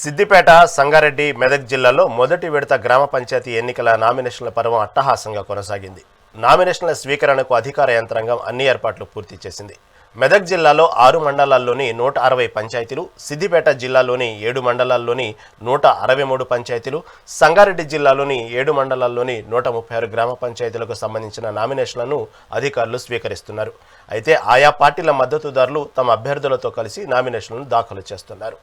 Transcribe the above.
సిద్దిపేట సంగారెడ్డి మెదక్ జిల్లాలో మొదటి విడత గ్రామ పంచాయతీ ఎన్నికల నామినేషన్ల పర్వం అట్టహాసంగా కొనసాగింది. నామినేషన్ల స్వీకరణకు అధికార యంత్రాంగం అన్ని ఏర్పాట్లు పూర్తి చేసింది. మెదక్ జిల్లాలో ఆరు మండలాల్లోని నూట అరవై పంచాయతీలు సిద్దిపేట జిల్లాలోని ఏడు మండలాల్లోని నూట అరవై మూడు పంచాయతీలు సంగారెడ్డి జిల్లాలోని ఏడు మండలాల్లోని నూట ముప్పై ఆరు గ్రామ పంచాయతీలకు సంబంధించిన నామినేషన్లను అధికారులు స్వీకరిస్తున్నారు. అయితే ఆయా పార్టీల మద్దతుదారులు తమ అభ్యర్థులతో కలిసి నామినేషన్లను దాఖలు చేస్తున్నారు.